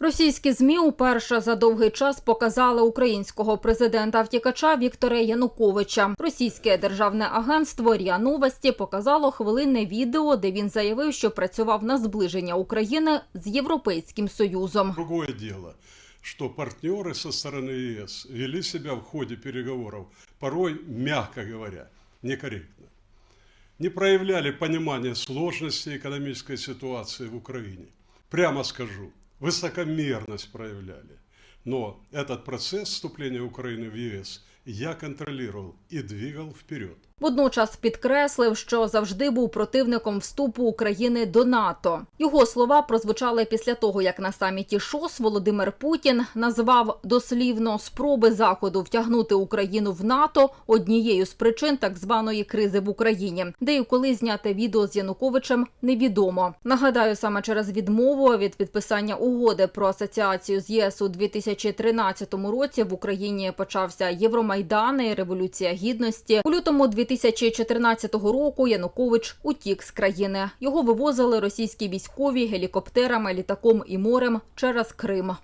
Російські змі уперше за довгий час показали українського президента втікача Віктора Януковича. Російське державне агентство РІА Новості показало хвилинне відео, де він заявив, що працював на зближення України з Європейським Союзом. Другое дело, что партнеры со стороны ЕС вели себя в ходе переговоров порой, мягко говоря, некорректно. Не проявляли понимания сложности экономической ситуации в Украине. Прямо скажу, высокомерность проявляли. Но этот процесс вступления Украины в ЕС я контролировал и двигал вперед. Водночас підкреслив, що завжди був противником вступу України до НАТО. Його слова прозвучали після того, як на саміті ШОС Володимир Путін назвав дослівно спроби заходу втягнути Україну в НАТО однією з причин так званої кризи в Україні, де і коли зняте відео з Януковичем невідомо. Нагадаю, саме через відмову від підписання угоди про асоціацію з ЄС у 2013 році в Україні почався Євромайдан і Революція Гідності. У лютому 2014 року Янукович утік з країни. Його вивозили російські військові гелікоптерами, літаком і морем через Крим.